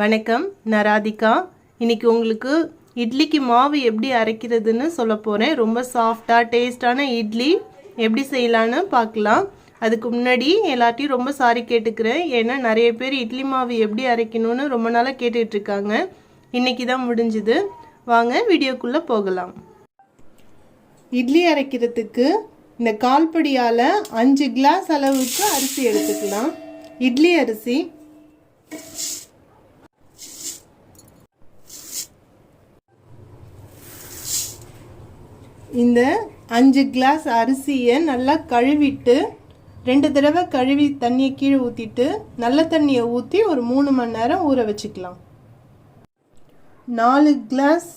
வணக்கம் நான் ராதிகா. இன்றைக்கி உங்களுக்கு இட்லிக்கு மாவு எப்படி அரைக்கிறதுன்னு சொல்ல போகிறேன் ரொம்ப சாஃப்டாக டேஸ்டான இட்லி எப்படி செய்யலான்னு பார்க்கலாம். அதுக்கு முன்னாடி எல்லாத்தையும் ரொம்ப சாரி கேட்டுக்கிறேன். ஏன்னா நிறைய பேர் இட்லி மாவு எப்படி அரைக்கணும்னு ரொம்ப நாளாக கேட்டுட்ருக்காங்க இருக்காங்க. இன்னைக்கு தான் முடிஞ்சுது. வாங்க வீடியோக்குள்ளே போகலாம். இட்லி அரைக்கிறதுக்கு இந்த கால்படியால் அஞ்சு கிளாஸ் அளவுக்கு அரிசி எடுத்துக்கலாம். இட்லி அரிசி இந்த அஞ்சு கிளாஸ் அரிசியை நல்லா கழுவிட்டு ரெண்டு தடவை கழுவி தண்ணியை கீழே ஊற்றிட்டு நல்ல தண்ணியை ஊற்றி ஒரு மூணு மணி நேரம் ஊற வச்சுக்கலாம். நாலு கிளாஸ்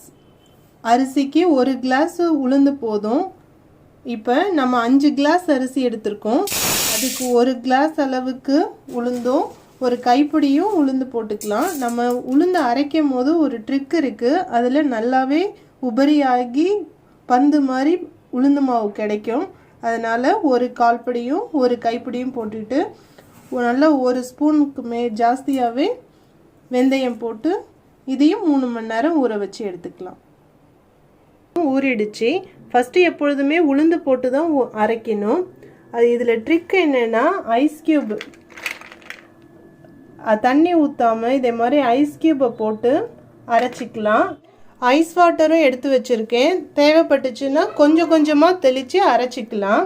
அரிசிக்கு ஒரு கிளாஸ் உளுந்து போதும். இப்போ நம்ம அஞ்சு கிளாஸ் அரிசி எடுத்திருக்கோம். அதுக்கு ஒரு கிளாஸ் அளவுக்கு உளுந்தும் ஒரு கைப்பிடியும் உளுந்து போட்டுக்கலாம். நம்ம உளுந்து அரைக்கும் போது ஒரு ட்ரிக் இருக்குது அதில் நல்லாவே உபரியாகி பந்து மாதிரி உளுந்து மாவு கிடைக்கும். அதனால் ஒரு கால்படியும் ஒரு கைப்பிடியும் போட்டுட்டு நல்லா ஒரு ஸ்பூனுக்கு மே ஜாஸ்தியாகவே வெந்தயம் போட்டு இதையும் மூணு மணி நேரம் ஊற வச்சு எடுத்துக்கலாம். ஊறிடுச்சு. ஃபஸ்ட்டு எப்பொழுதுமே உளுந்து போட்டு தான் அரைக்கணும். அது இதில் ட்ரிக் என்னென்னா ஐஸ் கியூப் தண்ணி ஊற்றாமல் இதே மாதிரி ஐஸ் கியூப்பை போட்டு அரைச்சிக்கலாம். ஐஸ் வாட்டரும் எடுத்து வச்சுருக்கேன். தேவைப்பட்டுச்சுன்னா கொஞ்சம் கொஞ்சமாக தெளித்து அரைச்சிக்கலாம்.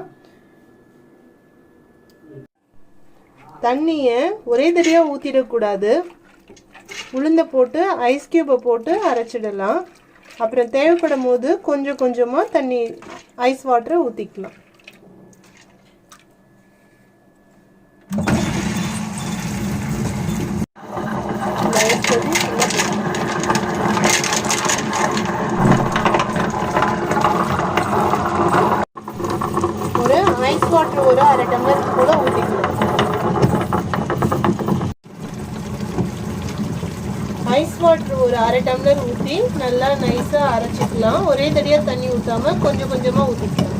தண்ணியை ஒரே தடியாக ஊற்றிடக்கூடாது உளுந்த போட்டு ஐஸ் க்யூப்பை போட்டு அரைச்சிடலாம். அப்புறம் தேவைப்படும் போது கொஞ்சம் கொஞ்சமாக தண்ணி ஐஸ் வாட்டரை ஊற்றிக்கலாம் ஒரு ஐஸ் வாட்டர் ஒரு அரை டம்ளர் ஊற்றிக்கலாம் ஐஸ் வாட்டர் ஒரு அரை டம்ளர் ஊற்றி நல்லா நைஸாக அரைச்சிக்கலாம். ஒரே தடியாக தண்ணி ஊற்றாம கொஞ்சம் கொஞ்சமாக ஊற்றிக்கலாம்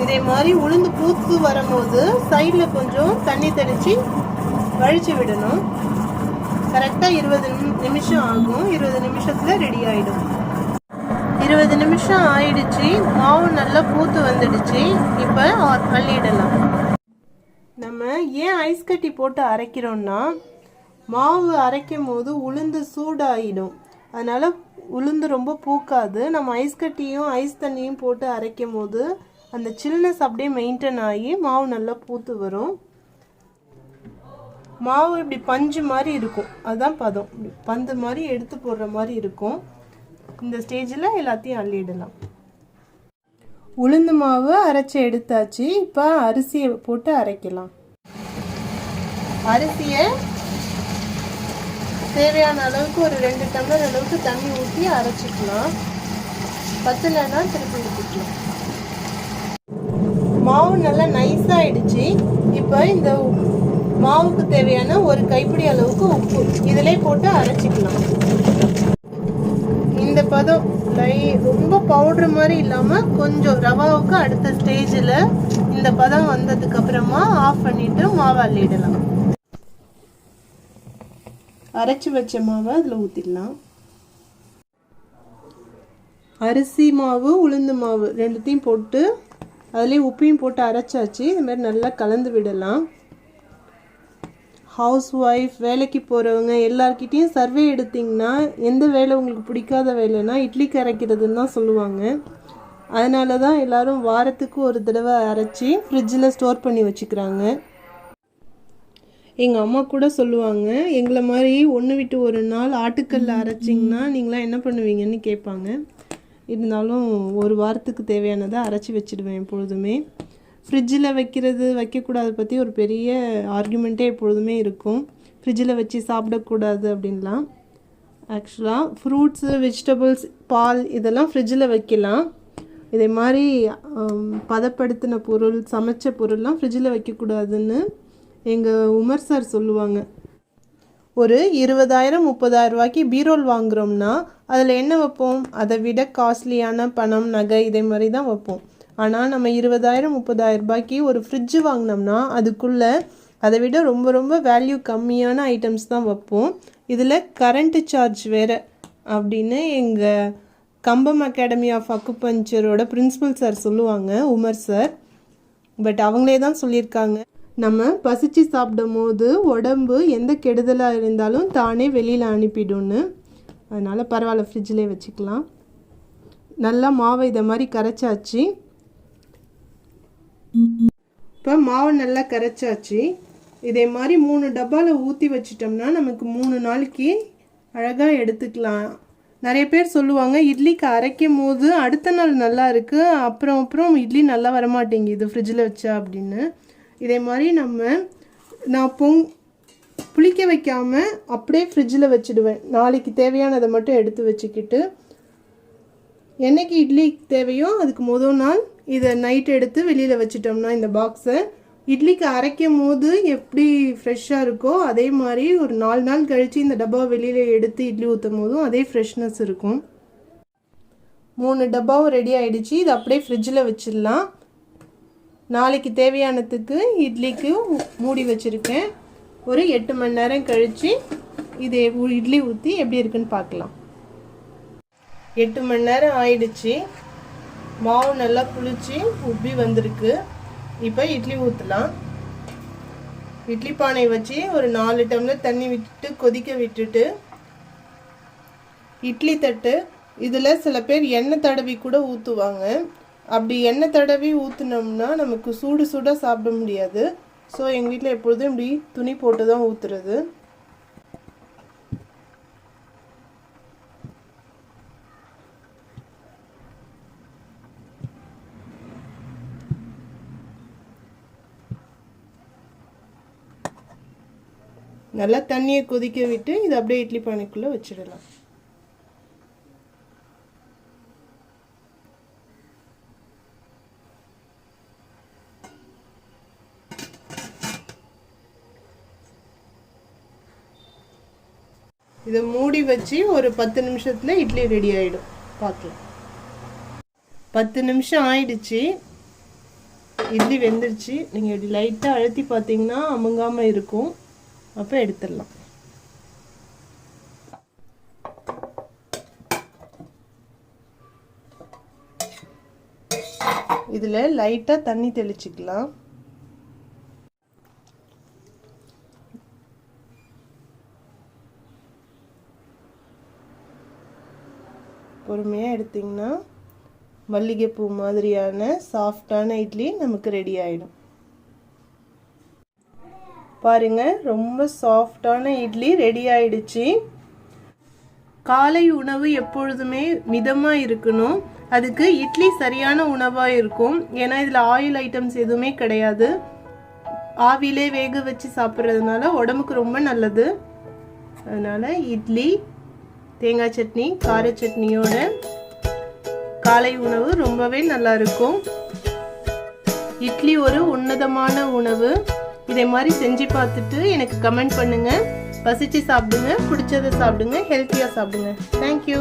இதே மாதிரி உளுந்து பூத்து வரும்போது சைடில் கொஞ்சம் தண்ணி தெளித்து வழித்து விடணும். கரெக்டாக இருபது நிமி- நிமிஷம் ஆகும். இருபது நிமிஷத்தில் ரெடி ஆகிடும் இருபது நிமிஷம் ஆயிடுச்சு. மாவு நல்லா பூத்து வந்துடுச்சு. இப்போ அள்ளிடலாம் நம்ம ஏன் ஐஸ் கட்டி போட்டு அரைக்கிறோம்னா மாவு அரைக்கும் போது உளுந்து சூடாயிடும். அதனால் உளுந்து ரொம்ப பூக்காது. நம்ம ஐஸ் கட்டியும் ஐஸ் தண்ணியும் போட்டு அரைக்கும் போது அந்த சில்னஸ் அப்படியே மெயின்டைன் ஆகி மாவு நல்லா பூத்து வரும். மாவு இப்படி பஞ்சு மாதிரி இருக்கும். அதுதான் பதம். பந்து மாதிரி எடுத்து போடுற மாதிரி இருக்கும். இந்த ஸ்டேஜில் எல்லாத்தையும் அள்ளிடலாம். உளுந்து மாவு அரைச்சி எடுத்தாச்சு. இப்போ அரிசியை போட்டு அரைக்கலாம். அரிசியை தேவையான அளவுக்கு ஒரு ரெண்டு டம்ளர் அளவுக்கு தண்ணி ஊற்றி அரைச்சிக்கலாம். பத்தலைன்னா திருப்பி ஊற்றிக்கலாம் மாவு நல்லா நைஸாகிடுச்சு இப்போ இந்த மாவுக்கு தேவையான ஒரு கைப்பிடி அளவுக்கு உப்பு. இதிலே போட்டு அரைச்சிக்கலாம். இந்த பதம் லை ரொம்ப பவுடர் மாதிரி இல்லாமல் கொஞ்சம் ரவாவுக்கு அடுத்த ஸ்டேஜில் இந்த பதம் வந்ததுக்கு அப்புறமா ஆஃப் பண்ணிட்டு மாவு அள்ளிடலாம். அரைச்சி வச்ச மாவை அதில் ஊற்றிடலாம் அரிசி மாவு உளுந்து மாவு ரெண்டுத்தையும் போட்டு அதுலேயே உப்பையும் போட்டு அரைச்சாச்சு. இது மாதிரி நல்லா கலந்து விடலாம். ஹவுஸ் ஒய்ஃப் வேலைக்கு போகிறவங்க எல்லார்கிட்டேயும் சர்வே எடுத்திங்கன்னா எந்த வேலை உங்களுக்கு பிடிக்காத வேலைன்னா இட்லி கரைக்கிறதுன்னு தான் சொல்லுவாங்க. அதனால தான் எல்லாரும் வாரத்துக்கு ஒரு தடவை அரைச்சி ஃப்ரிட்ஜில் ஸ்டோர் பண்ணி வச்சுக்கிறாங்க. எங்கள் அம்மா கூட சொல்லுவாங்க எங்களை மாதிரி ஒன்று விட்டு ஒரு நாள் ஆட்டுக்கல்ல அரைச்சிங்கன்னா நீங்களாம் என்ன பண்ணுவீங்கன்னு கேட்பாங்க. இருந்தாலும் ஒரு வாரத்துக்கு தேவையானதை அரைச்சி வச்சிடுவேன் எப்பொழுதுமே. ஃப்ரிட்ஜில் வைக்கிறது வைக்கக்கூடாது பற்றி ஒரு பெரிய ஆர்குமெண்ட்டே எப்பொழுதுமே இருக்கும். ஃப்ரிட்ஜில் வச்சு சாப்பிடக்கூடாது அப்படின்லாம். ஆக்சுவலாக ஃப்ரூட்ஸு வெஜிடபிள்ஸ் பால் இதெல்லாம் ஃப்ரிட்ஜில் வைக்கலாம். இதே மாதிரி பதப்படுத்தின பொருள் சமைச்ச பொருள்லாம் ஃப்ரிட்ஜில் வைக்கக்கூடாதுன்னு எங்கள் உமர் சார் சொல்லுவாங்க. ஒரு இருபதாயிரம் முப்பதாயிரம் ரூபாய்க்கு பீரோல் வாங்குகிறோம்னா அதில் என்ன வைப்போம்? அதை விட காஸ்ட்லியான பணம் நகை இதே மாதிரி தான் வைப்போம். ஆனால் நம்ம இருபதாயிரம் முப்பதாயிரம் ரூபாய்க்கு ஒரு ஃப்ரிட்ஜு வாங்கினோம்னா அதுக்குள்ளே அதை விட ரொம்ப ரொம்ப வேல்யூ கம்மியான ஐட்டம்ஸ் தான் வைப்போம். இதில் கரண்ட்டு சார்ஜ் வேறு அப்படின்னு எங்கள் கம்பம் அகாடமி ஆஃப் அக்குபஞ்சரோட பிரின்ஸிபல் சார் சொல்லுவாங்க உமர் சார் பட் அவங்களே தான் சொல்லியிருக்காங்க. நம்ம பசிச்சு சாப்பிடும் போது உடம்பு எந்த கெடுதலாக இருந்தாலும் தானே வெளியில் அனுப்பிடும்னு. அதனால் பரவாயில்ல ஃப்ரிட்ஜிலே வச்சுக்கலாம். நல்லா மாவை இதை மாதிரி கரைச்சாச்சு. இப்போ மாவு நல்லா கரைச்சாச்சு. இதே மாதிரி மூணு டப்பாவில் ஊற்றி வச்சிட்டோம்னா நமக்கு மூணு நாளைக்கு அழகாக எடுத்துக்கலாம். நிறைய பேர் சொல்லுவாங்க இட்லிக்கு அரைக்கும் போது அடுத்த நாள் நல்லா இருக்குது அப்புறம் அப்புறம் இட்லி நல்லா வரமாட்டேங்குது. ஃப்ரிட்ஜில் வச்சா அப்படின்னு. இதே மாதிரி நம்ம நான் பொங் புளிக்க வைக்காமல் அப்படியே ஃப்ரிட்ஜில் வச்சுடுவேன். நாளைக்கு தேவையானதை மட்டும் எடுத்து வச்சுக்கிட்டு. என்னைக்கு இட்லி தேவையோ அதுக்கு முதல் நாள் இதை நைட் எடுத்து வெளியில் வச்சிட்டோம்னா இந்த பாக்ஸை இட்லிக்கு அரைக்கும் போது எப்படி ஃப்ரெஷ்ஷாக இருக்கோ அதே மாதிரி ஒரு நாலு நாள் கழித்து இந்த டப்பாவை வெளியில் எடுத்து இட்லி ஊற்றும் போதும் அதே ஃப்ரெஷ்னஸ் இருக்கும். மூணு டப்பாவும் ரெடி ஆகிடுச்சு இது அப்படியே ஃப்ரிட்ஜில் வச்சிடலாம். நாளைக்கு தேவையானதுக்கு இட்லிக்கு மூடி வச்சுருக்கேன். ஒரு எட்டு மணி நேரம் கழித்து இது இட்லி ஊற்றி எப்படி இருக்குன்னு பார்க்கலாம். எட்டு மணி நேரம் ஆயிடுச்சு. மாவு நல்லா புளிச்சு உப்பி வந்திருக்கு. இப்போ இட்லி ஊற்றலாம் இட்லி பானை வச்சு ஒரு நாலு டம்ளர் தண்ணி விட்டுட்டு கொதிக்க விட்டுட்டு இட்லி தட்டு இதில் சில பேர் எண்ணெய் தடவி கூட ஊற்றுவாங்க அப்படி எண்ணெய் தடவி ஊற்றுனோம்னா நமக்கு சூடு சூடாக சாப்பிட முடியாது. ஸோ எங்கள் வீட்டில் எப்பொழுதும் இப்படி துணி போட்டு தான் ஊற்றுறது நல்லா தண்ணியை கொதிக்க விட்டு இதை அப்படியே இட்லி பானைக்குள்ளே வச்சிடலாம். இதை மூடி வச்சு ஒரு பத்து நிமிஷத்தில் இட்லி ரெடி ஆகிடும் பார்க்கலாம். பத்து நிமிஷம் ஆயிடுச்சு. இட்லி வெந்துருச்சு. நீங்கள் இப்படி லைட்டாக அழுத்தி பார்த்தீங்கன்னா அமுங்காமல் இருக்கும். அப்போ எடுத்துடலாம். இதில் லைட்டாக தண்ணி தெளிச்சிக்கலாம். பொறுமையாக எடுத்திங்கன்னா மல்லிகைப்பூ மாதிரியான சாஃப்டான இட்லி நமக்கு ரெடி ஆகிடும் பாருங்க ரொம்ப சாஃப்டான இட்லி ரெடி ஆயிடுச்சு. காலை உணவு எப்பொழுதுமே மிதமாக இருக்கணும். அதுக்கு இட்லி சரியான உணவாக இருக்கும். ஏன்னா இதில் ஆயில் ஐட்டம்ஸ் எதுவுமே கிடையாது. ஆவிலே வேக வச்சு சாப்பிட்றதுனால உடம்புக்கு ரொம்ப நல்லது. அதனால் இட்லி தேங்காய் சட்னி கார சட்னியோட காலை உணவு ரொம்பவே நல்லா இருக்கும். இட்லி ஒரு உன்னதமான உணவு. இதே மாதிரி செஞ்சு பார்த்துட்டு எனக்கு கமெண்ட் பண்ணுங்கள் பசிச்சு சாப்பிடுங்க பிடிச்சதை சாப்பிடுங்க ஹெல்த்தியாக சாப்பிடுங்க. தேங்க்யூ